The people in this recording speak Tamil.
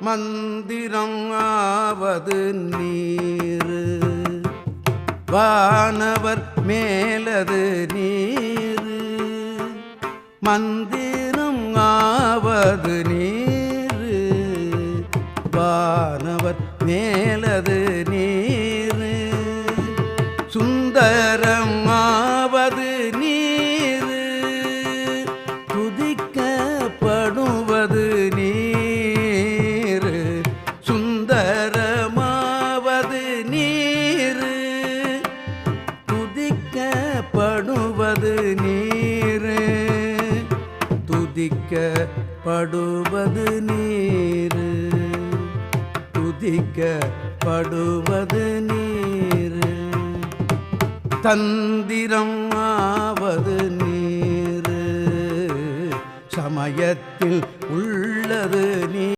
மந்திரம் ஆவது நீர். வானவர் மேலது நீர். மந்திரம் ஆவது நீர். வானவர் மேலது படுவது நீர். துதிக்க படுவது நீர். துதிக்க படுவது நீர். தந்திரம் ஆவது நீர். சமயத்தில் உள்ளது நீர்